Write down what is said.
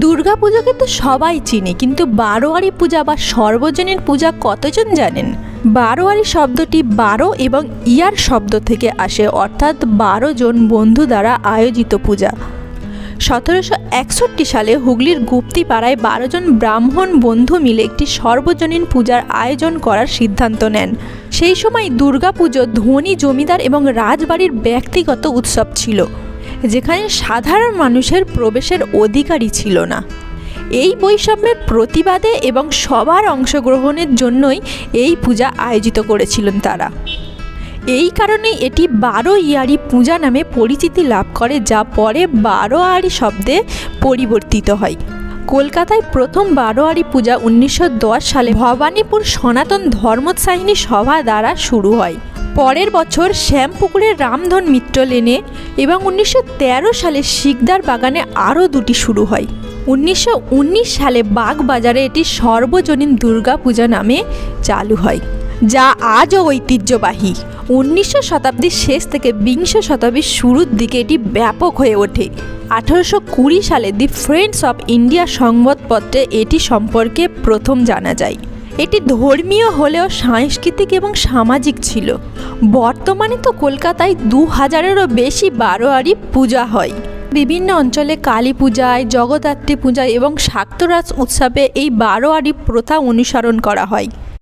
দুর্গা পুজোকে তো সবাই চিনে, কিন্তু বারোয়ারি পূজা বা সর্বজনীন পূজা কতজন জানেন? বারোয়ারি শব্দটি বারো এবং ইয়ার শব্দ থেকে আসে, অর্থাৎ বারো জন বন্ধু দ্বারা আয়োজিত পূজা। সতেরোশো একষট্টি সালে হুগলির গুপ্তিপাড়ায় বারো জন ব্রাহ্মণ বন্ধু মিলে একটি সর্বজনীন পূজার আয়োজন করার সিদ্ধান্ত নেন। সেই সময় দুর্গাপুজো ধনী জমিদার এবং রাজবাড়ির ব্যক্তিগত উৎসব ছিল। যেখানে সাধারণ মানুষের প্রবেশের অধিকারই ছিল না। এই বৈষম্যের প্রতিবাদে এবং সবার অংশগ্রহণের জন্যই এই পূজা আয়োজিত করেছিলেন তারা। এই কারণে এটি বারো ইয়ারি পূজা নামে পরিচিতি লাভ করে, যা পরে বারো বারোয়ারি শব্দে পরিবর্তিত হয়। কলকাতায় প্রথম বারোয়ারি পূজা উনিশশো দশ সালে ভবানীপুর সনাতন ধর্মোৎসাহিনী সভা দ্বারা শুরু হয়। পরের বছর শ্যামপুকুরের রামধন মিত্র লেনে এবং উনিশশো তেরো সালে শিকদার বাগানে আরও দুটি শুরু হয়। উনিশশো উনিশ সালে বাগবাজারে এটি সর্বজনীন দুর্গা পূজা নামে চালু হয়, যা আজও ঐতিহ্যবাহী। উনিশশো শতাব্দীর শেষ থেকে বিংশ শতাব্দীর শুরুর দিকে এটি ব্যাপক হয়ে ওঠে। আঠারোশো কুড়ি সালে দি ফ্রেন্ডস অফ ইন্ডিয়া সংবাদপত্রে এটি সম্পর্কে প্রথম জানা যায়। এটি ধর্মীয় হলেও সাংস্কৃতিক এবং সামাজিক ছিল। বর্তমানে তো কলকাতায় দু হাজারেরও বেশি বারোয়ারি পূজা হয়। বিভিন্ন অঞ্চলে কালী পূজায়, জগদ্ধাত্রী পূজায় এবং শাক্তরাজ উৎসবে এই বারোয়ারি প্রথা অনুসরণ করা হয়।